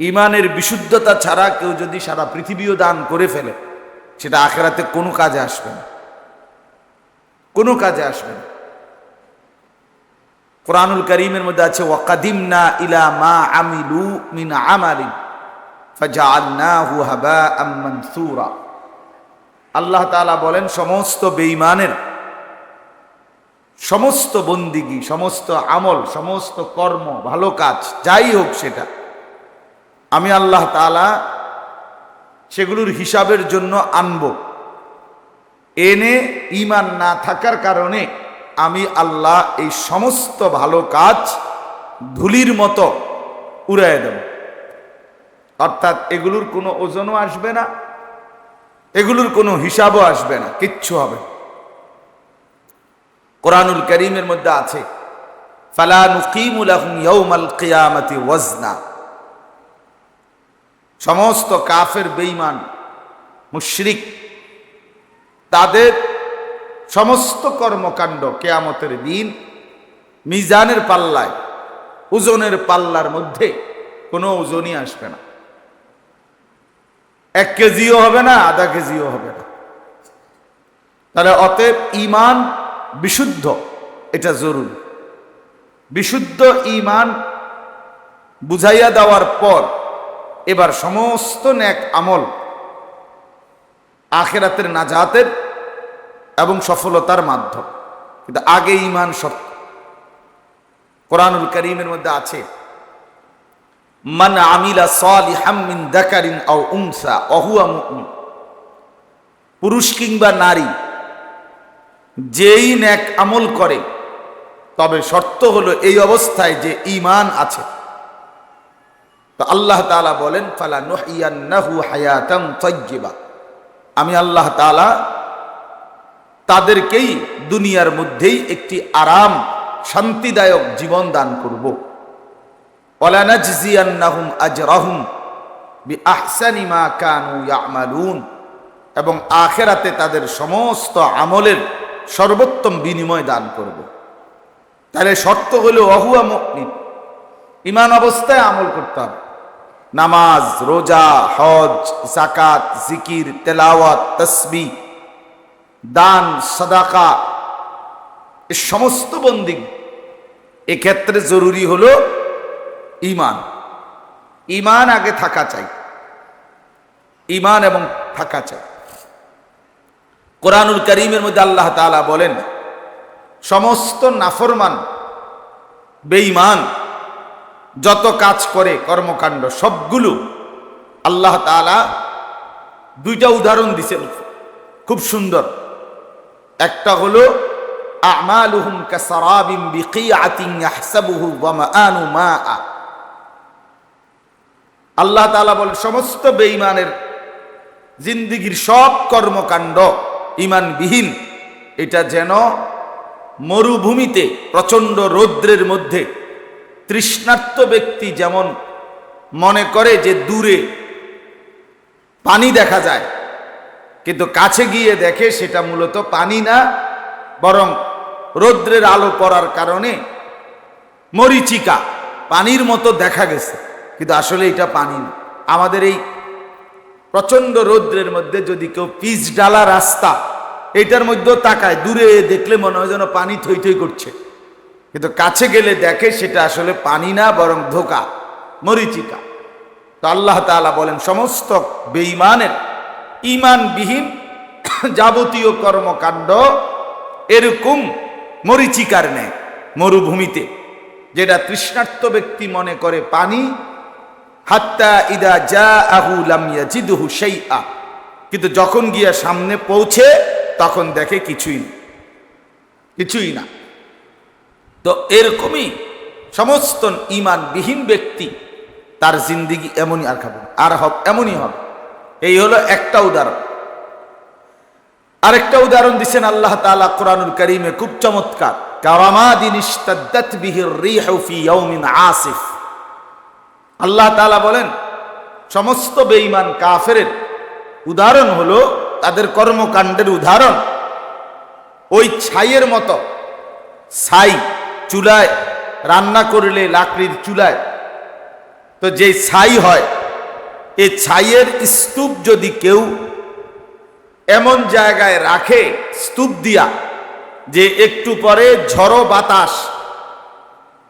ইমানের বিশুদ্ধতা ছাড়া কেউ যদি সারা পৃথিবীও দান করে ফেলে, সেটা আখেরাতে কোনো কাজে আসবে না। কোনো কাজে আসবে না। কোরআনুল করিমের মধ্যে আছে ওয়াকাদিম না ইলা মা আমিলু মিন আমালিন আল্লাহ তাআলা বলেন, সমস্ত বেঈমানের, সমস্ত বন্দিগি, সমস্ত আমল, সমস্ত কর্ম, ভালো কাজ, যাই হোক সেটা আমি আল্লাহ তাআলা সেগুলোর হিসাবের জন্য আনব। এনে ইমান না থাকার কারণে আমি আল্লাহ এই সমস্ত ভালো কাজ ধুলির মতো উড়াই দেব। অর্থাৎ এগুলোর কোনো ওজনও আসবে না, এগুলোর কোনো হিসাবও আসবে না, কিচ্ছু হবে। কোরআনুল করিমের মধ্যে আছে, ফালা নুকিমুল ইয়াউমাল কিয়ামতি ওয়াজনা। সমস্ত কাফের বেঈমান, মুশরিক, তাদের সমস্ত কর্মকাণ্ড কেয়ামতের দিন মিজানের পাল্লায় ওজনের পাল্লার মধ্যে কোনো ওজনই আসবে না। এক কেজিও হবে না, আধা কেজিও হবে না। তাহলে অতএব ইমান বিশুদ্ধ, এটা জরুরি। বিশুদ্ধ ইমান বুঝাইয়া দেওয়ার পর এবার সমস্ত ন্যাক আমল আখেরাতের নাজাতের এবং সফলতার মাধ্যম। কিন্তু আগে ইমান শর্ত। কোরআনুল করিমের মধ্যে আছে, মান আমিলা সালিহাম মিন দাকারিন আও উনসা অহুয়া মুমিন। পুরুষ কিংবা নারী, যেই ন্যাক আমল করে, তবে শর্ত হলো এই অবস্থায় যে ইমান আছে। তো আল্লাহ তাআলা বলেন ফালা নুহিয়ান্নাহু হায়াতাম তাইয়্যিবা। আমি আল্লাহ তাআলা তাদেরকেই দুনিয়ার মধ্যেই একটি আরাম, শান্তিদায়ক জীবন দান করব। ওয়ালানাজজিয়ান্নাহুম আজরাহুম বিআহসানি মা কানু ইয়ামালুন। এবং আখেরাতে তাদের সমস্ত আমলের সর্বোত্তম বিনিময় দান করব। তাহলে শর্ত হলো অহুয়া মুমিন। ইমান অবস্থায় আমল করতে হবে। নামাজ, রোজা, হজ জাকাত জিকির, তেলাওয়াত, তসবি, দান, সদাকা, এ সমস্ত বন্দি। এক্ষেত্রে জরুরি হল ইমান ইমান আগে থাকা চাই। ইমান এবং থাকা চাই। কোরআনুল করিমের মধ্যে আল্লাহ তাআলা বলেন, সমস্ত নাফরমান, বেঈমান যত কাজ করে কর্মকাণ্ড সবগুলো আল্লাহ তাআলা দুইটা উদাহরণ দিছেন। খুব সুন্দর। একটা হলো আল্লাহ তাআলা বলেন, সমস্ত বেঈমানের জিন্দিগির সব কর্মকাণ্ড ইমানবিহীন এটা যেন মরুভূমিতে প্রচণ্ড রৌদ্রের মধ্যে তৃষ্ণার্ত ব্যক্তি যেমন মনে করে যে দূরে পানি দেখা যায়, কিন্তু কাছে গিয়ে দেখে সেটা মূলত পানি না, বরং রৌদ্রের আলো পড়ার কারণে মরিচিকা, পানির মতো দেখা গেছে। কিন্তু আসলে এটা পানি না। আমাদের এই প্রচণ্ড রৌদ্রের মধ্যে যদি কেউ পিচ ডালা রাস্তা, এটার মধ্যেও তাকায়, দূরে দেখলে মনে হয় যেন পানি থই থই করছে। কিন্তু কাছে গেলে দেখে সেটা আসলে পানি না, বরং ধোকা, মরিচিকা। তো আল্লাহ তাআলা বলেন, সমস্ত বেঈমানের ইমানবিহীন যাবতীয় কর্মকাণ্ড এরকম মরিচিকার নেয় মরুভূমিতে, যেটা তৃষ্ণার্ত ব্যক্তি মনে করে পানি, হাত্তা ইদা যা আহু লামিয়া জিদুহু সেই আ কিন্তু যখন গিয়া সামনে পৌঁছে, তখন দেখে কিছুই কিছুই না। তো এরকমই সমস্ত ইমানবিহীন ব্যক্তি তার জিন্দিগি এমনই আর খাবে আর হব, এমনই হবে। এই হলো একটা উদাহরণ। আরেকটা উদাহরণ দিচ্ছেন আল্লাহ তাআলা কোরআনুল করিমে, খুব চমৎকার। আসিফ। আল্লাহ তাআলা বলেন, সমস্ত বেঈমান কাফেরের উদাহরণ হলো তাদের কর্মকাণ্ডের উদাহরণ। ওই ছাইয়ের মতো ছাই চুলায় রান্না করলে লাকড়ির চুলায়। তো যে ছাই হয় এই ছাইয়ের স্তূপ যদি কেউ এমন জায়গায় রাখে, স্তূপ দিয়া, যে একটু পরে ঝড়ো বাতাস,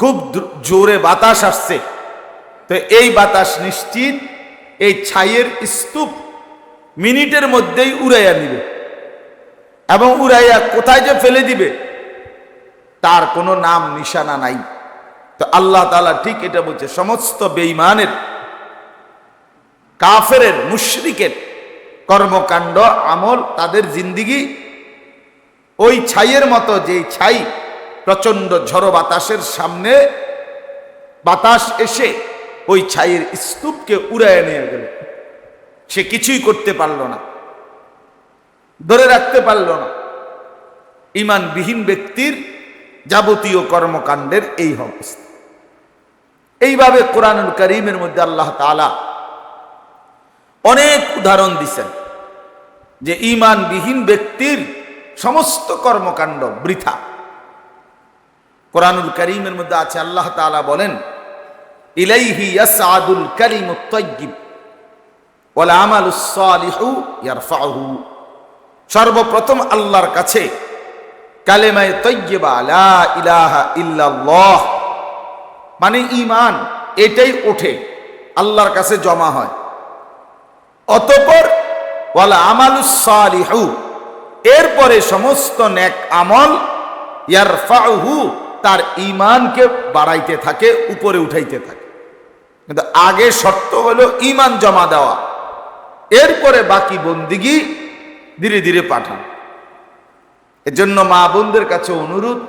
খুব জোরে বাতাস আসছে, তো এই বাতাস নিশ্চিত এই ছাইয়ের স্তূপ মিনিটের মধ্যেই উড়াইয়া নিবে। এবং উড়াইয়া কোথায় যে ফেলে দিবে তার কোনো নাম, নিশানা নাই। তো আল্লাহ তাআলা ঠিক এটা বলছে, সমস্ত বেইমানের কাফের মুশরিকের কর্মকাণ্ড, আমল, তাদের জিন্দিগি ওই ছাইয়ের মতো, যেই ছাই প্রচণ্ড ঝড়ো বাতাসের সামনে বাতাস এসে ওই ছাইয়ের স্তূপকে উড়ায় নিয়ে গেল। সে কিছুই করতে পারল না, ধরে রাখতে পারল না। ইমানবিহীন ব্যক্তির যাবতীয় কর্মকাণ্ডের এই অবস্থা। এইভাবে কোরআনুল করিমের মধ্যে আল্লাহ তাআলা অনেক উদাহরণ দিছেন যে ইমানবিহীন ব্যক্তির সমস্ত কর্মকাণ্ড বৃথা। কোরআনুল করিমের মধ্যে আছে, আল্লাহ তাআলা বলেন, ইলাইহি ইয়াসআদুল ইয়ারফাউহু। সর্বপ্রথম আল্লাহর কাছে কালেমায়ে তৈয়বা, লা ইলাহা মানে ইমান এটাই ওঠে, আল্লাহর কাছে জমা হয়। অতপর, ওয়ালা আমালুস সালিহু, এরপরে সমস্ত নেক আমল ইয়ারফাউহু, তার ইমানকে বাড়াইতে থাকে, উপরে উঠাইতে থাকে। কিন্তু আগে শর্ত হলো ইমান জমা দেওয়া। এরপরে বাকি বন্দিগি ধীরে ধীরে পাঠান। এজন্য মা বোনদের কাছে অনুরোধ,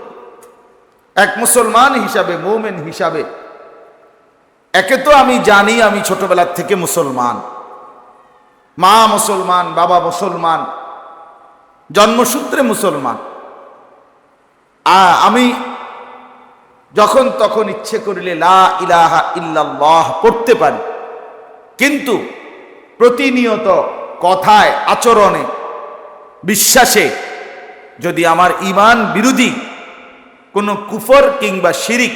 এক মুসলমান হিসাবে, মোমেন হিসাবে, একে তো আমি জানি আমি ছোটবেলার থেকে মুসলমান। মা মুসলমান, বাবা মুসলমান, জন্মসূত্রে মুসলমান। আমি যখন তখন ইচ্ছে করিলে লা ইলাহা ইল্লাল্লাহ পড়তে পারি। কিন্তু প্রতিনিয়ত কথায়, আচরণে, বিশ্বাসে যদি আমার ইমান বিরোধী কোনো কুফর কিংবা শিরিক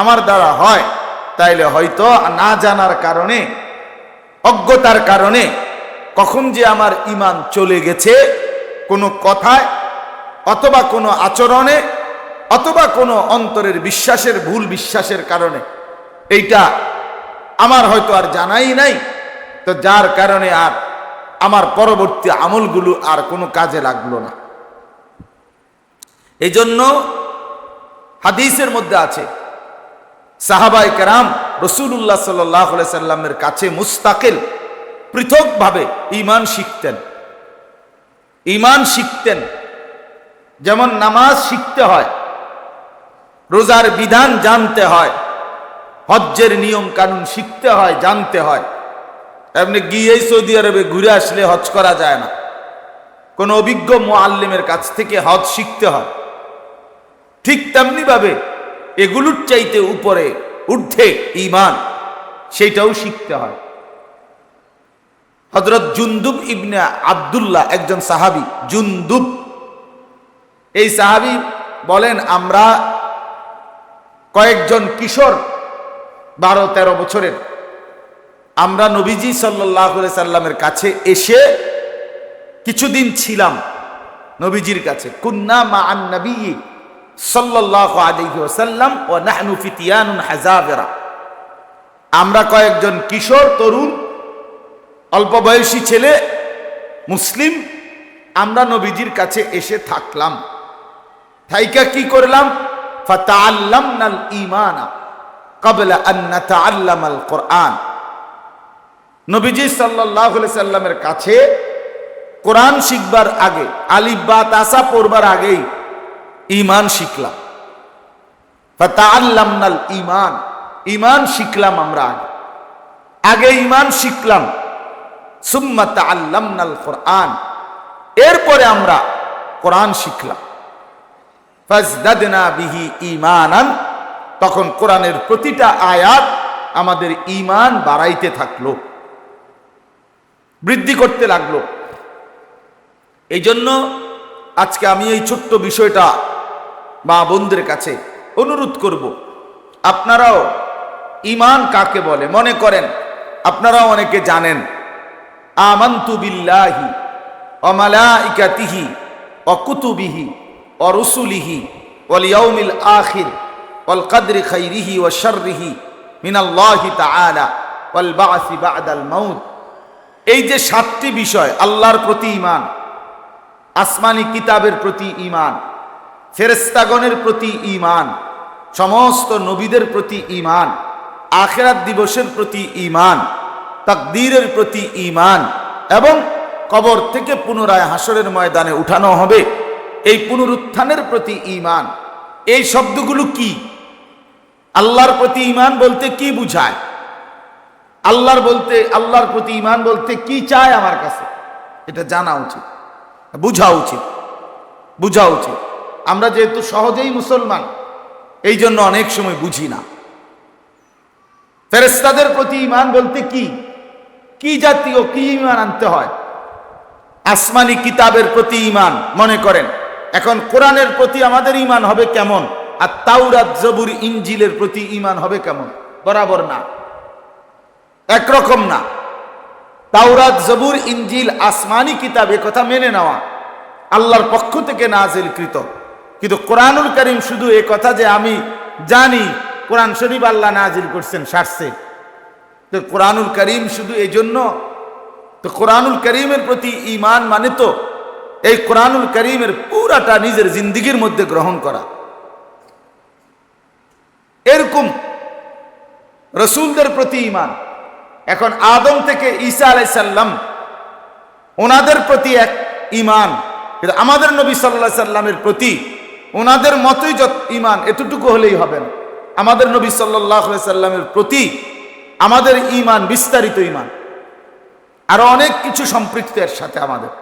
আমার দ্বারা হয়, তাইলে হয়তো না জানার কারণে, অজ্ঞতার কারণে কখন যে আমার ইমান চলে গেছে কোনো কথায় অথবা কোনো আচরণে অথবা কোনো অন্তরের বিশ্বাসের, ভুল বিশ্বাসের কারণে। এইটা আমার হয়তো আর জানাই নাই, তো যার কারণে আর আমার পরবর্তী আমলগুলো আর কোনো কাজে লাগল না। এই জন্য হাদিসের মধ্যে আছে সাহাবাই কেরাম রসুল্লাহ সাল্লাহ সাল্লামের কাছে মুস্তাকিল পৃথকভাবে ইমান শিখতেন। ইমান শিখতেন। যেমন নামাজ শিখতে হয়, রোজার বিধান জানতে হয়, হজ্জের নিয়ম কানুন শিখতে হয়, জানতে হয়। এমনি গিয়েই সৌদি আরবে ঘুরে আসলে হজ করা যায় না। কোনো অভিজ্ঞ মোয়াল্লিমের কাছ থেকে হজ শিখতে হয়। ঠিক তেমনি ভাবে এগুলোর চাইতে উপরে ঊর্ধ্বে ইমান সেটাও শিখতে হয়। হজরত জুন্দুব ইবনে আবদুল্লাহ একজন সাহাবি, জুন্দুব। এই সাহাবি বলেন, আমরা কয়েকজন কিশোর, বারো তেরো বছরের। আমরা নবীজি সাল্লাহ সাল্লামের কাছে এসে কিছুদিন ছিলাম নবীজির কাছে। কুন্না মা আন নবী সাল্লাল্লাহু আলাইহি ও নাহনু ফিতিয়ানুন হাজাবেরা। আমরা কয়েকজন কিশোর, তরুণ, অল্প বয়সী ছেলে, মুসলিম, আমরা নবীজির কাছে এসে থাকলাম। থাইকা কি করলাম? ফাতাআল্লামনাল ঈমানা ক্বাবলা আন নাতাআল্লামাল কোরআন। নবীজি আলাইহি সাল্লামের কাছে কোরআন শিখবার আগে, আলিফ বা তাসা পড়বার আগেই ইমান শিখলাম। ফাতাআল্লামনাল ঈমান। ইমান শিখলাম আমরা আগে। আগে ইমান শিখলাম। সুম্মা তাআল্লামনাল কোরআন। এরপরে আমরা কোরআন শিখলাম। বিহি ঈমানান। তখন কোরআনের প্রতিটা আয়াত আমাদের ইমান বাড়াইতে থাকল। বৃদ্ধি করতে লাগল। এই জন্য আজকে আমি এই ছোট্ট বিষয়টা মা বোনদের কাছে অনুরোধ করব। আপনারাও ইমান কাকে বলে? মনে করেন, আপনারাও অনেকে জানেন, আমান্তু বিল্লাহি অমালাইকাতিহি অকুতুবিহি অরুসুলিহি ওয়াল ইয়াউমিল আখির ওয়াল কদরি খাইরিহি ওয়া শাররিহি মিনাল্লাহি তাআলা ওয়াল বা'সি বা'দাল মাউত। এই যে সাতটি বিষয়, আল্লাহর প্রতি ইমান আসমানি কিতাবের প্রতি ঈমান ফেরেস্তাগণের প্রতি ঈমান, সমস্ত নবীদের প্রতি ঈমান, আখেরাত দিবসের প্রতি ঈমান, তাকদীরের প্রতি ঈমান এবং কবর থেকে পুনরায় হাসরের ময়দানে উঠানো হবে। এই পুনরুত্থানের প্রতি ঈমান, এই শব্দগুলো কি? আল্লাহর প্রতি ঈমান বলতে কি বুঝায়? আল্লাহর বলতে, আল্লাহর প্রতি ঈমান বলতে কি চায় আমার কাছে? এটা জানা উচিত, বুঝা উচিত বুঝা উচিত। আমরা যেহেতু সহজেই মুসলমান, এই জন্য অনেক সময় বুঝি না। ফেরেস্তাদের প্রতি ইমান বলতে কি? কি জাতীয় কি ইমান আনতে হয়? আসমানি কিতাবের প্রতি ইমান মনে করেন। এখন কোরআনের প্রতি আমাদের ইমান হবে কেমন? আর তাওরাত, জবুর ইঞ্জিলের প্রতি ইমান হবে কেমন? বরাবর না। একরকম না। তাওরাত, জবুর ইঞ্জিল আসমানি কিতাব কথা মেনে নেওয়া আল্লাহর পক্ষ থেকে নাজিলকৃত। কিন্তু কোরআনুল করিম শুধু এ কথা যে আমি জানি, কোরআন শরীফ আল্লাহ নাজিল করছেন, সারছে। তো কোরআনুল করিম শুধু এই জন্য তো কোরআনুল করিমের প্রতি ইমান মানে তো এই কোরআনুল করিমের পুরাটা নিজের জিন্দিগির মধ্যে গ্রহণ করা। এরকম রসুলদের প্রতি ইমান এখন আদম থেকে ঈসা আলাইসাল্লাম ওনাদের প্রতি এক ইমান কিন্তু আমাদের নবী সাল্লাহ সাল্লামের প্রতি ওনাদের মতোই যত ইমান এতটুকু হলেই হবে না। আমাদের নবী সাল্লাহ সাল্লামের প্রতি আমাদের ইমান বিস্তারিত ইমান আরও অনেক কিছু সম্পৃক্ত এর সাথে আমাদের।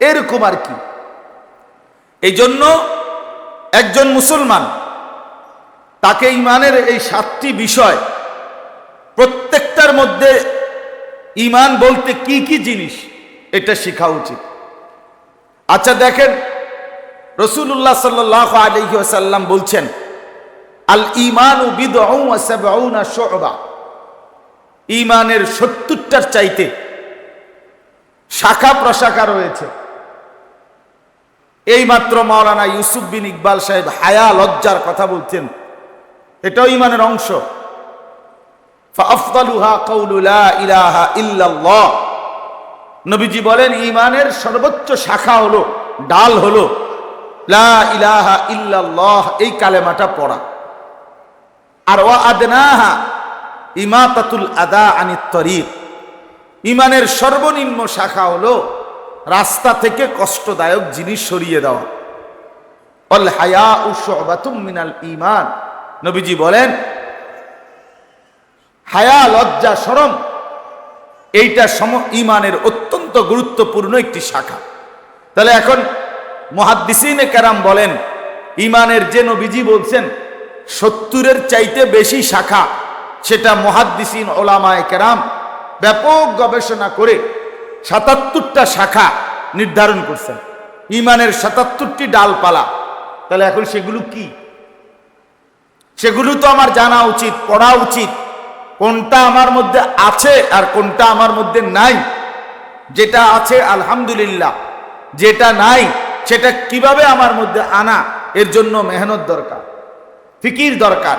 এরকম আর কি। এই জন্য একজন মুসলমান, তাকে ইমানের এই সাতটি বিষয়, প্রত্যেকটার মধ্যে ইমান বলতে কি কি জিনিস, এটা শেখা উচিত। আচ্ছা দেখেন রসুল্লাহ সাল্লাহ আলহিহাসাল্লাম বলছেন, আল ইমান ইমানের সত্তরটার চাইতে শাখা প্রশাখা রয়েছে। এই মাত্র মাওলানা ইউসুফ বিন ইকবাল সাহেব হায়া লজ্জার কথা বলছেন, এটাও ইমানের অংশ। নবীজি বলেন ইমানের সর্বোচ্চ শাখা হলো, ডাল হলো লা ইলাহা এই কালেমাটা পড়া। আর ওয়া আদনাহা ইমাতাতুল আদা আনিত ইমানের সর্বনিম্ন শাখা হলো রাস্তা থেকে কষ্টদায়ক জিনিস সরিয়ে দেওয়া। হায়া মিনাল ইমান নবীজি বলেন, হায়া, লজ্জা সরম এইটা সম ইমানের অত্যন্ত গুরুত্বপূর্ণ একটি শাখা। তাহলে এখন মহাদ্দিসিনে কেরাম বলেন, ইমানের যে নবীজি বলছেন, সত্তরের চাইতে বেশি শাখা, সেটা মহাদ্দিসিন ওলামায় কেরাম ব্যাপক গবেষণা করে সাতাত্তরটা শাখা নির্ধারণ করছেন। ইমানের সাতাত্তরটি ডালপালা। তাহলে এখন সেগুলো কি? সেগুলো তো আমার জানা উচিত, পড়া উচিত। কোনটা আমার মধ্যে আছে আর কোনটা আমার মধ্যে নাই। যেটা আছে, আলহামদুলিল্লাহ। যেটা নাই সেটা কীভাবে আমার মধ্যে আনা, এর জন্য মেহনত দরকার, ফিকির দরকার,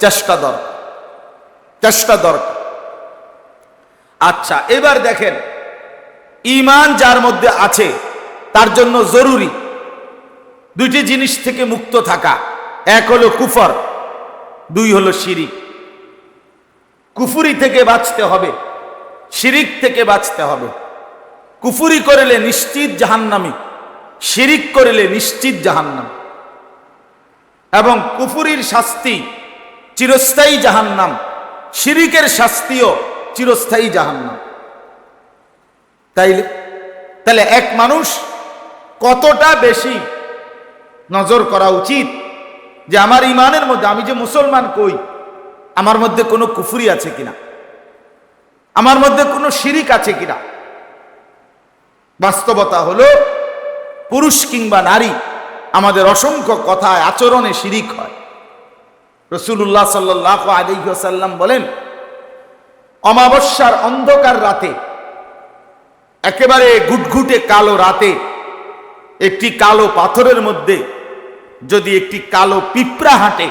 চেষ্টা দরকার চেষ্টা দরকার। আচ্ছা এবার দেখেন ইমান যার মধ্যে আছে, তার জন্য জরুরি দুইটি জিনিস থেকে মুক্ত থাকা। এক হলো কুফর, দুই হলো শিরিক। কুফুরি থেকে বাঁচতে হবে, শিরিক থেকে বাঁচতে হবে। কুফুরি করলে নিশ্চিত জাহান্নামি। শিরিক করলে নিশ্চিত জাহান্নাম। এবং কুফুরির শাস্তি চিরস্থায়ী জাহান্নাম। শিরিকের শাস্তিও চিরস্থায়ী জাহান্নাম। তাইলে তাহলে এক মানুষ কতটা বেশি নজর করা উচিত যে আমার ইমানের মধ্যে, আমি যে মুসলমান কই, আমার মধ্যে কোনো কুফুরি আছে কিনা? আমার মধ্যে কোনো শিরিক আছে কিনা? বাস্তবতা হলো পুরুষ কিংবা নারী, আমাদের অসংখ্য কথায় আচরণে শিরিক হয়। রসুল্লাহ সাল্লাহ আলিহাসাল্লাম বলেন, অমাবস্যার অন্ধকার রাতে, একেবারে গুটগুটে কালো রাতে, একটি কালো পাথরের মধ্যে যদি একটি কালো পিঁপড়া হাঁটে,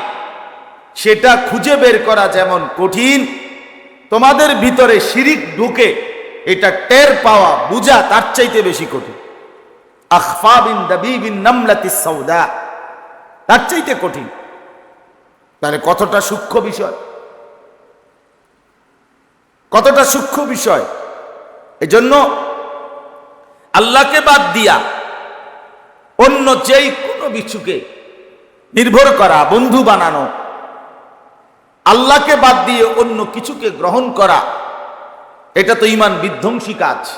সেটা খুঁজে বের করা যেমন কঠিন, তোমাদের ভিতরে শিরিক ঢুকে এটা টের পাওয়া, বুঝা তার চাইতে বেশি কঠিন। আখফা বিন দাবিবিন নামলাতি সৌদা তার চাইতে কঠিন। তাহলে কতটা সূক্ষ্ম বিষয়? কতটা সূক্ষ্ম বিষয়? এজন্য আল্লাহকে বাদ দিয়া অন্য যেই কোনো কিছুকে নির্ভর করা, বন্ধু বানানো, আল্লাহকে বাদ দিয়ে অন্য কিছুকে গ্রহণ করা, এটা তো ইমান বিধ্বংসী কাজ।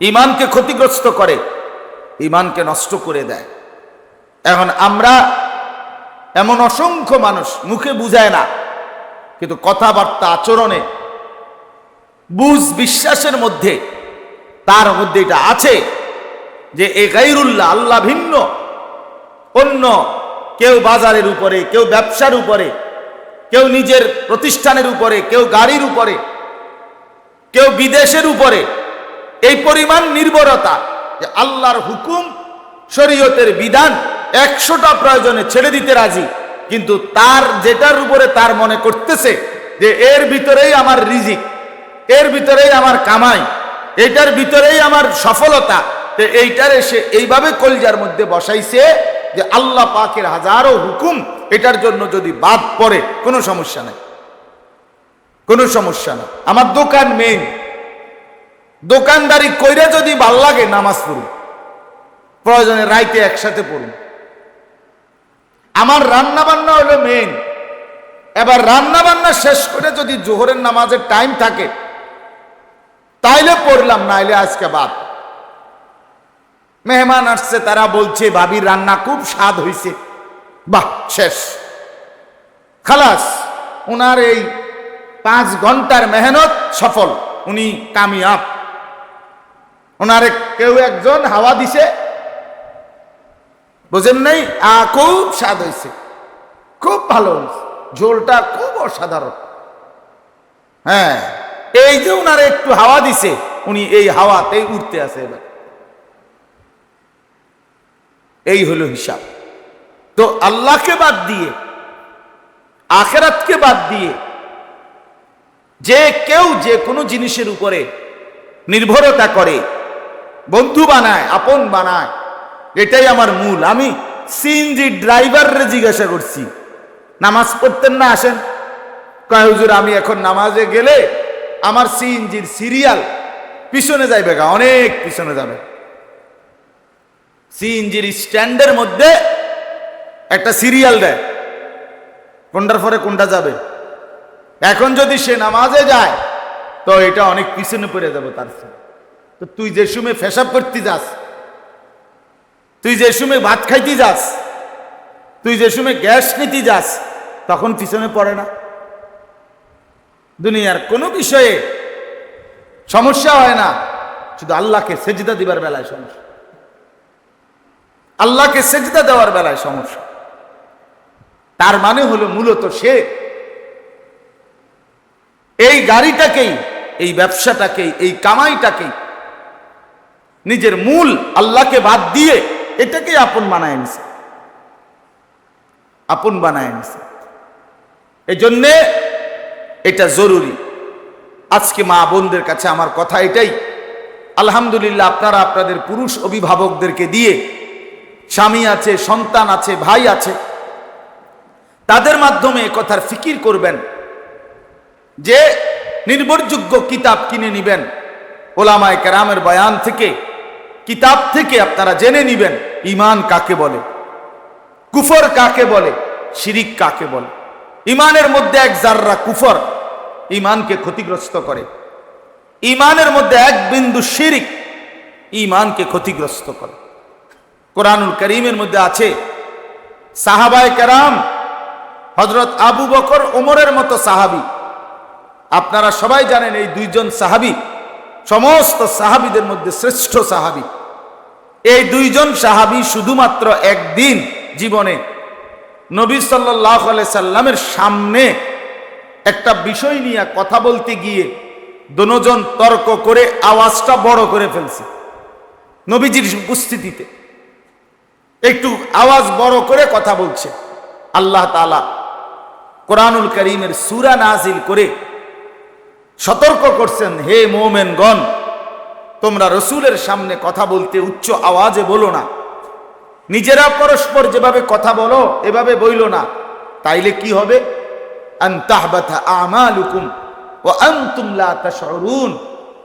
ইমানকে ক্ষতিগ্রস্ত করে। ইমানকে নষ্ট করে দেয়। এখন আমরা এমন অসংখ্য মানুষ, মুখে বুঝায় না, কিন্তু কথাবার্তা, আচরণে, বুঝ বিশ্বাসের মধ্যে, তার মধ্যে এটা আছে যে এ গাইরুল্লাহ, আল্লাহ ভিন্ন। অন্য কেউ বাজারের উপরে, কেউ ব্যবসার উপরে, কেউ নিজের প্রতিষ্ঠানের উপরে, কেউ গাড়ির উপরে, কেউ বিদেশের উপরে। এই পরিমাণ নির্ভরতা যে আল্লাহর হুকুম, শরীয়তের বিধান একশোটা প্রয়োজনে ছেড়ে দিতে রাজি। কিন্তু তার যেটার উপরে তার মনে করতেছে যে এর ভিতরেই আমার রিজিক, এর ভিতরেই আমার কামাই, এটার ভিতরেই আমার সফলতা এইটার এসে এইভাবে কলজার মধ্যে বসাইছে যে আল্লাহ পাকের হাজারো হুকুম এটার জন্য যদি বাদ পড়ে, কোনো সমস্যা নেই। কোনো সমস্যা না আমার দোকান মেইন দোকানদারি কইরে যদি ভালো লাগে নামাজ পড়ুন। প্রয়োজনে রাইতে একসাথে পড়ুন। আমার রান্না বান্না হলো মেন এবার রান্না বান্না শেষ করে যদি জোহরের নামাজের টাইম থাকে, তাইলে পড়লাম, নাইলে আজকে বাদ। মেহমান আসছে, তারা বলছে, ভাবির রান্না খুব স্বাদ হয়েছে বাহ, শেষ। খালাস ওনার এই পাঁচ ঘণ্টার মেহনত সফল। উনি কামিয়াব। ওনার কেউ একজন হাওয়া দিছে। বোঝেন নাই? খুব স্বাদ হয়েছে খুব ভালো হয়েছে ঝোলটা খুব অসাধারণ। হ্যাঁ এই যে ওনার একটু হাওয়া দিছে, উনি এই হাওয়াতেই উঠতে আছে এবার। এই হলো হিসাব। তো আল্লাহকে বাদ দিয়ে, আখেরাতকে বাদ দিয়ে, যে কেউ যে কোনো জিনিসের উপরে নির্ভরতা করে বন্ধু বানায়, আপন বানায়। এটাই আমার মূল। আমি সিএনজি ড্রাইভাররে জিজ্ঞাসা করছি, নামাজ পড়তেন না আসেন? কয়, হুজুর, আমি এখন নামাজে গেলে আমার সিএনজির সিরিয়াল পিছনে যাইবে গা, অনেক পিছনে যাবে। সিএনজির স্ট্যান্ডের মধ্যে একটা সিরিয়াল দেয়। কোনটার পরে কোনটা যাবে? এখন যদি সে নামাজে যায়, তো এটা অনেক পিছনে পড়ে যাবে তার সাথে। তো তুই যে সময় ফেসাব করতে যাস, তুই যে সময় ভাত খাইতে যাস, তুই যে সময় গ্যাস নিতে যাস, তখন পিছনে পড়ে না। দুনিয়ার কোনো বিষয়ে সমস্যা হয় না, শুধু আল্লাহকে সেজদা দিবার বেলায় সমস্যা। আল্লাহকে সেজদা দেওয়ার বেলায় সমস্যা। তার মানে হলো মূলত সে এই গাড়িটাকেই, এই ব্যবসাটাকেই, এই কামাইটাকেই নিজের মূল আল্লাহকে বাদ দিয়ে এটাকে আপন বানায় নিছে। আপন বানায় নিছে। এই জন্যে এটা জরুরি। আজকে মা বোনদের কাছে আমার কথা এটাই। আলহামদুলিল্লাহ আপনারা আপনাদের পুরুষ অভিভাবকদেরকে দিয়ে স্বামী আছে, সন্তান আছে, ভাই আছে, তাদের মাধ্যমে কথার ফিকির করবেন। যে নির্ভরযোগ্য কিতাব কিনে নিবেন। ওলামায় কেরামের বয়ান থেকে কিতাব থেকে আপনারা জেনে নিবেন ইমান কাকে বলে? কুফর কাকে বলে? শিরিক কাকে বলে? ইমানের মধ্যে এক জাররা কুফর ইমানকে ক্ষতিগ্রস্ত করে। ইমানের মধ্যে এক বিন্দু শিরিক ইমানকে ক্ষতিগ্রস্ত করে। কোরআনুল করিমের মধ্যে আছে, সাহাবায় কেরাম হজরত আবু বকর ওমরের মতো সাহাবি। আপনারা সবাই জানেন এই দুইজন সাহাবি, সমস্ত সাহাবিদের মধ্যে শ্রেষ্ঠ সাহাবি। এই দুইজন সাহাবি শুধুমাত্র একদিন জীবনে নবী সাল্লাহ সাল্লামের সামনে একটা বিষয় নিয়ে কথা বলতে গিয়ে দনোজন তর্ক করে আওয়াজটা বড় করে ফেলছে। নবীজির উপস্থিতিতে একটু আওয়াজ বড় করে কথা বলছে। আল্লাহ তালা কোরআনুল করিমের সুরা নাজিল করে সতর্ক করছেন, হে মোমেনগণ তোমরা রসুলের সামনে কথা বলতে উচ্চ আওয়াজে বলো না। নিজেরা পরস্পর যেভাবে কথা বলো, এভাবে বইল না। তাইলে কি হবে?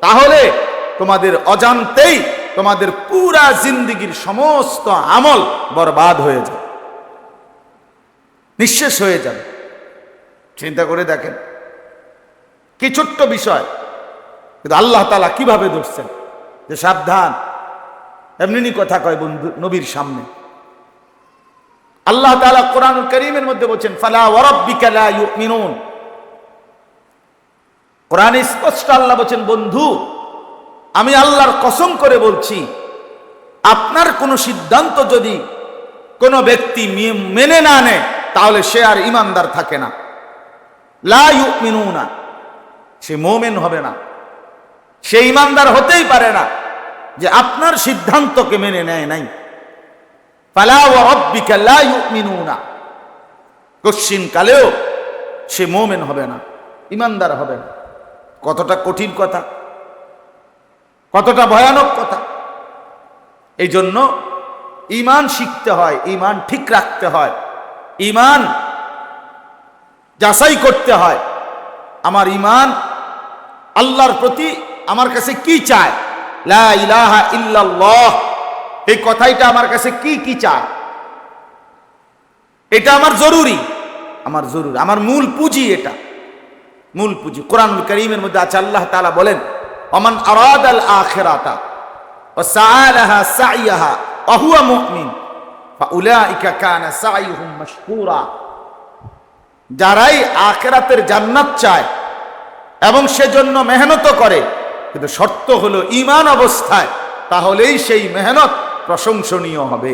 তাহলে তোমাদের অজান্তেই তোমাদের পুরা জিন্দিগির সমস্ত আমল বরবাদ হয়ে যাবে। নিঃশেষ হয়ে যাবে। চিন্তা করে দেখেন। কি ছোট্ট বিষয়। কিন্তু আল্লাহ তালা কীভাবে ধরছেন? যে সাবধান। এমনি কথা কয় বন্ধু, নবীর সামনে। আল্লাহ তালা কোরআন করিমের মধ্যে বলছেন, ফালা ওয়ারাব্বিকা লা ইউমিনুন। কোরআনে স্পষ্ট আল্লাহ বলছেন, বন্ধু, আমি আল্লাহর কসম করে বলছি, আপনার কোনো সিদ্ধান্ত যদি কোনো ব্যক্তি মেনে না নেয়, তাহলে সে আর ইমানদার থাকে না। লা ইউমিনুনা, সে মোমেন হবে না। সে ইমানদার হতেই পারে না যে আপনার সিদ্ধান্তকে মেনে নেয় নাই। ইউমিনুনা। কশ্চিন কালেও সে মোমেন হবে না, ইমানদার হবে না। কতটা কঠিন কথা, কতটা ভয়ানক কথা। এই জন্য ইমান শিখতে হয় ইমান ঠিক রাখতে হয় ইমান যাচাই করতে হয়। আমার ইমান আল্লাহর প্রতি আমার কাছে কি চায়? লা এই কথাইটা আমার কাছে কি কি চায়? এটা আমার জরুরি। আমার জরুরি, আমার মূল পুঁজি এটা। মূল পুঁজি। কোরআন করিমের মধ্যে আছে, আল্লাহ তালা বলেন অমান আখেরাতা যারাই আখেরাতের জান্নাত চায় এবং সেজন্য মেহনত করে কিন্তু শর্ত হলো ইমান অবস্থায়, তাহলেই সেই মেহনত প্রশংসনীয় হবে।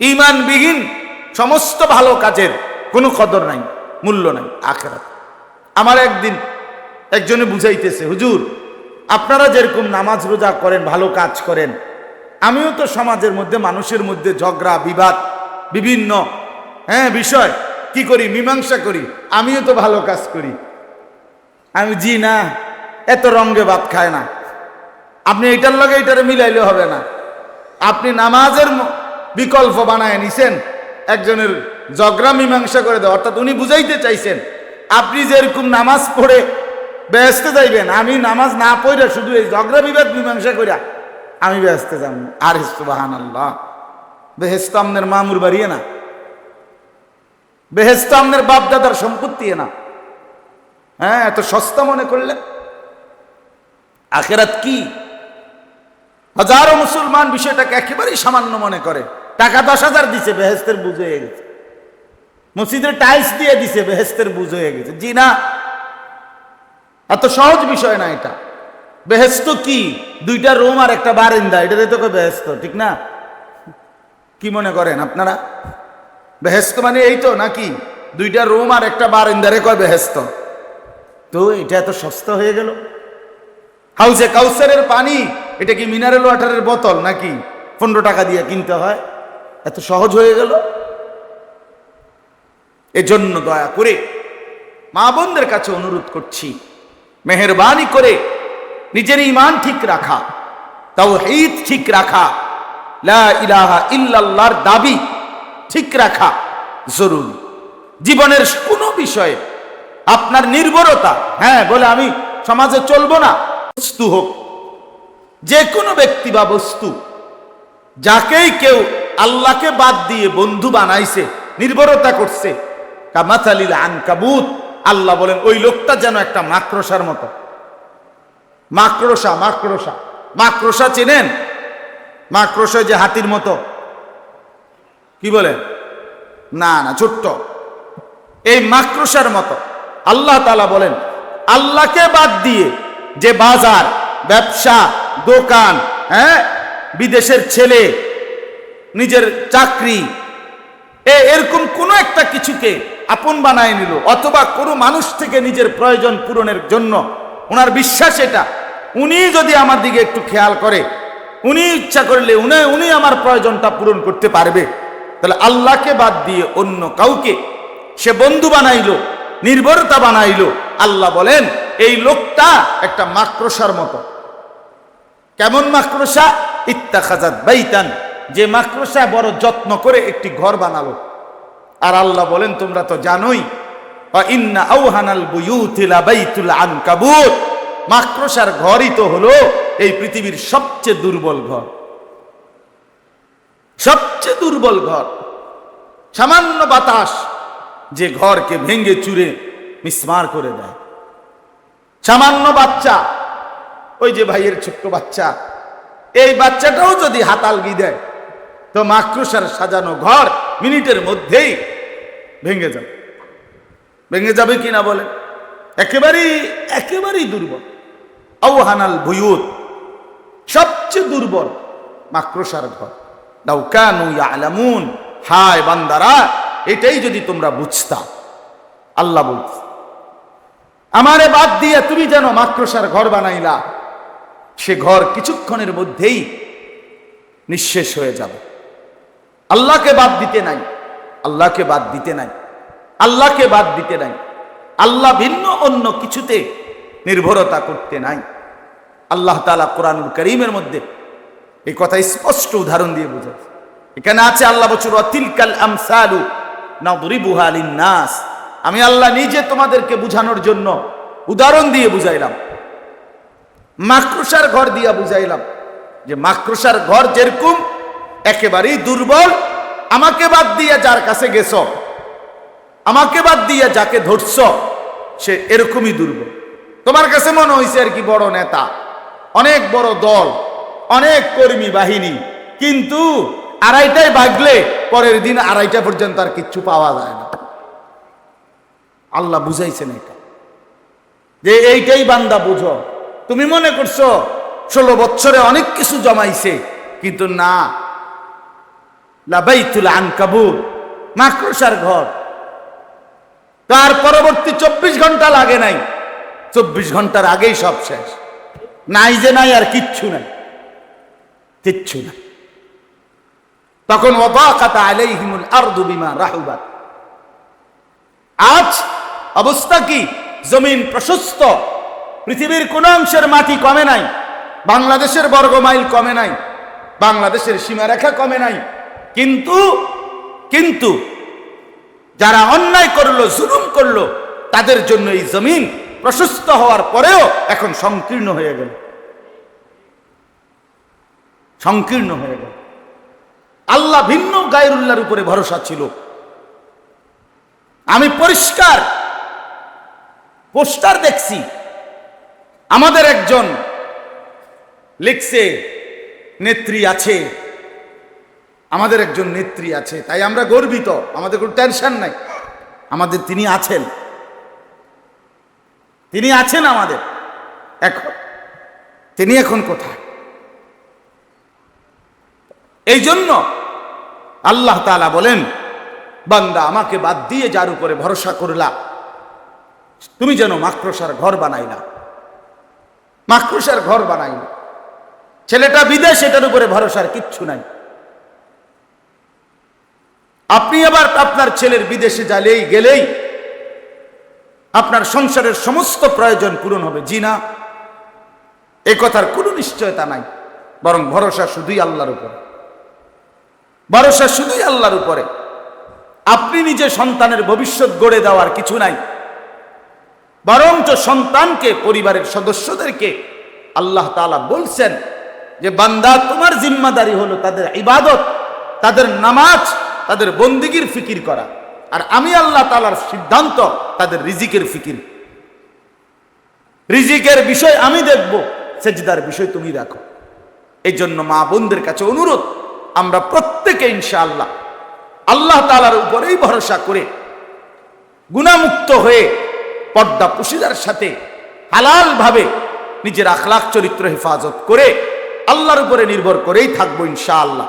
ইমানবিহীন সমস্ত ভালো কাজের কোনো কদর নাই, মূল্য নাই, আখেরাত। আমার একদিন একজনে বুঝাইতেছে, হুজুর, আপনারা যেরকম নামাজ রোজা করেন, ভালো কাজ করেন, আমিও তো সমাজের মধ্যে, মানুষের মধ্যে ঝগড়া, বিবাদ, বিভিন্ন হ্যাঁ বিষয়, কি করি, মীমাংসা করি, আমিও তো ভালো কাজ করি। আমি জি না এত রঙ্গে ভাত খায় না। আপনি এইটার লগে এইটারে মিলাইলে হবে না। আপনি নামাজের বিকল্প বানায় নিছেন, একজনের জগরা মীমাংসা করে দেওয়া। অর্থাৎ উনি বুঝাইতে চাইছেন, আপনি যেরকম নামাজ পড়ে ব্যস্ত যাইবেন, আমি নামাজ না পড়ে শুধু এই জগরা বিবাদ মীমাংসা করিয়া আমি ব্যস্ত যাব আর সুবাহান আল্লাহ বেহেস্ত আমনের মামুর বাড়িয়ে না। বেহেস্ত আমনের বাপদাদার সম্পত্তি না। হ্যাঁ এত সস্তা মনে করলে আখেরাত কি? হাজারো মুসলমান বিষয়টাকে একেবারেই সামান্য মনে করে। টাকা দশ হাজার দিছে, বেহেস্তের বুঝ হয়ে গেছে। মসজিদের টাইলস দিয়ে দিছে, বেহেস্তের বুঝ হয়ে গেছে। জি না। এত সহজ বিষয় না এটা। বেহেস্ত কি? দুইটা রুম আর একটা বারিন্দা এটাতে তো বেহেস্ত, ঠিক না? কি মনে করেন আপনারা? বেহেস্ত মানে এই তো নাকি? দুইটা রুম আর একটা বারিন্দারে কয় বেহেস্ত? তো এটা এত সস্তা হয়ে গেল। হাউসে কাউসারের পানি, এটা কি মিনারেল ওয়াটারের বোতল নাকি? পনেরো টাকা দিয়ে কিনতে হয়। এত সহজ হয়ে গেল। এজন্য দয়া করে মা বোনদের কাছে অনুরোধ করছি, মেহরবানি করে নিজের ইমান ঠিক রাখা তাও হিত ঠিক রাখা ইলাহা ইল্লাল্লাহর দাবি ঠিক রাখা জরুরি। জীবনের কোনো বিষয়ে আপনার নির্ভরতা হ্যাঁ বলে আমি সমাজে চলবো না। বস্তু হোক যে কোনো ব্যক্তি বা বস্তু, যাকেই কেউ আল্লাহকে বাদ দিয়ে বন্ধু বানাইছে, নির্ভরতা করছে কামাথালিল আনকাবুত, আল্লাহ বলেন, ওই লোকটা যেন একটা মাকড়সার মতো। মাকড়সা মাকড়সা। মাকড়সা চেনেন? মাকড়সা যে হাতির মতো। কি বলেন না না, ছোট্ট। এই মাকড়সার মতো। আল্লাহ তালা বলেন, আল্লাহকে বাদ দিয়ে যে বাজার, ব্যবসা, দোকান হ্যাঁ? বিদেশের ছেলে, নিজের চাকরি, এ এরকম কোনো একটা কিছুকে আপন বানায় নিল, অথবা কোনো মানুষ থেকে নিজের প্রয়োজন পূরণের জন্য। ওনার বিশ্বাস এটা। উনি যদি আমার দিকে একটু খেয়াল করে, উনি ইচ্ছা করলে উনি উনি আমার প্রয়োজনটা পূরণ করতে পারবে। তাহলে আল্লাহকে বাদ দিয়ে অন্য কাউকে সে বন্ধু বানাইল, নির্ভরতা বানাইল, আল্লাহ বলেন এই লোকটা একটা মাক্রসার মতো। কেমন মাকড়সা ইত্তাখাজাত বাইতান। যে মাকড়সা বড় যত্ন করে একটি ঘর বানালো। আর আল্লাহ বলেন, তোমরা তো জানোই ইন্না আওহানাল বুয়ুতিলা বাইতুল মাকড়সার ঘরই তো হলো এই পৃথিবীর সবচেয়ে দুর্বল ঘর। সবচেয়ে দুর্বল ঘর। সামান্য বাতাস যে ঘরকে ভেঙে চুরে মিসমার করে দেয়। সামান্য বাচ্চা, ওই যে ভাইয়ের ছোট্ট বাচ্চা, এই বাচ্চাটাও যদি হাতালগি দেয়, তো মাকড়সার সাজানো ঘর মিনিটের মধ্যেই ভেঙে যাবে। ভেঙে যাবে কিনা বলে একেবারেই একেবারেই দুর্বল। আউহানাল ভুয়ুত সবচেয়ে দুর্বল মাকড়সার ঘর। দাউকানু ইয়ালামুন, হায় বান্দারা, এটাই যদি তোমরা বুঝতা, আল্লাহ বলছে। আমারে বাদ দিয়ে তুমি যেন মাকড়সার ঘর বানাইলা, সে ঘর কিছুক্ষণের মধ্যেই নিঃশেষ হয়ে যাবে। আল্লাহকে বাদ দিতে নাই, আল্লাহকে বাদ দিতে নাই, আল্লাহকে বাদ দিতে নাই, আল্লাহ ভিন্ন অন্য কিছুতে নির্ভরতা করতে নাই। আল্লাহ তালা কোরআনুল করিমের মধ্যে এই কথা স্পষ্ট উদাহরণ দিয়ে বোঝাচ্ছে। এখানে আছে, আল্লাহ বছর অতিলকাল আমসালু নাদরিবুহা লিন্নাস। আমি আল্লাহ নিজে তোমাদেরকে বুঝানোর জন্য উদাহরণ দিয়ে বুঝাইলাম। মাকড়সার ঘর দিয়া বুঝাইলাম যে মাকড়সার ঘর যেরকম, একেবারেই দুর্বল। আমাকে বাদ দিয়ে যার কাছে গেছ, আমাকে বাদ দিয়ে যাকে ধরছ, সে এরকমই দুর্বল। তোমার কাছে মনে হয়েছে আর কি বড় নেতা, অনেক বড় দল, অনেক কর্মী বাহিনী, কিন্তু আড়াইটায় বাগলে পরের দিন আড়াইটা পর্যন্ত আর কিচ্ছু পাওয়া যায় না। আল্লাহ বুঝাইছেন এটা। যে এইটাই বান্দা বুঝো। তুমি মনে করছ, ষোলো বছরে অনেক কিছু জমাইছে, কিন্তু না। লাবাইতুল আনকাবুর, মাকড়সার ঘর। তার পরবর্তী চব্বিশ ঘণ্টা লাগে নাই। চব্বিশ ঘণ্টার আগেই সব শেষ। নাই যে নাই আর কিচ্ছু নাই। কিচ্ছু নাই। তখন ওবাকাতা আলাইহিমুল আরদু বিমা রাহুবাত। আজ অবস্থা কি? জমিন প্রশস্ত, পৃথিবীর কোন অংশের মাটি কমে নাই, বাংলাদেশের বর্গ মাইল কমে নাই, বাংলাদেশের সীমারেখা কমে নাই। কিন্তু কিন্তু যারা অন্যায় করল, জুলুম করল, তাদের জন্য এই জমিন প্রশস্ত হওয়ার পরেও এখন সংকীর্ণ হয়ে গেল। সংকীর্ণ হয়ে গেল। আল্লাহ ভিন্ন গায়রুল্লাহর উপরে ভরসা ছিল। আমি পরিষ্কার পোস্টার দেখছি। আমাদের একজন লিখছে, নেত্রী আছে। আমাদের একজন নেত্রী আছে, তাই আমরা গর্বিত। আমাদের কোনো টেনশন নাই। আমাদের তিনি আছেন। তিনি আছেন আমাদের। এখন, তিনি এখন কোথায়? এই জন্য আল্লাহ তাআলা বলেন, বান্দা আমাকে বাদ দিয়ে যার উপরে ভরসা করলা। তুমি যেন মাকড়সার ঘর বানাই না। মাকড়সার ঘর বানাইলা ছেলেটা বিদেশ, এটার উপরে ভরসার কিচ্ছু নাই। আপনি আবার আপনার ছেলের বিদেশে যালেই গেলেই আপনার সংসারের সমস্ত প্রয়োজন পূরণ হবে। জি না এই কথার কোনো নিশ্চয়তা নাই, বরং ভরসা শুধুই আল্লাহর উপরে। ভরসা শুধুই আল্লাহর উপরে। আপনি নিজে সন্তানের ভবিষ্যৎ গড়ে দেওয়ার কিছু নাই। বরঞ্চ সন্তানকে, পরিবারের সদস্যদেরকে আল্লাহ তাআলা বলছেন যে, বান্দা, তোমার জিম্মাদারি হলো তাদের ইবাদত, তাদের নামাজ, তাদের বন্দিগির ফিকির করা। আর আমি আল্লাহ তালার সিদ্ধান্ত, তাদের রিজিকের ফিকির। রিজিকের বিষয় আমি দেখব, সেজদার বিষয় তুমি রাখো এই জন্য মা বোনদের কাছে অনুরোধ, আমরা প্রত্যেকে ইনশাআল্লাহ আল্লাহ তালার উপরেই ভরসা করে গুণামুক্ত হয়ে পর্দা পুশিদার সাথে হালাল ভাবে নিজের আখলাখ চরিত্র হেফাজত করে আল্লাহর উপরে নির্ভর করেই থাকব ইনশাআল্লাহ।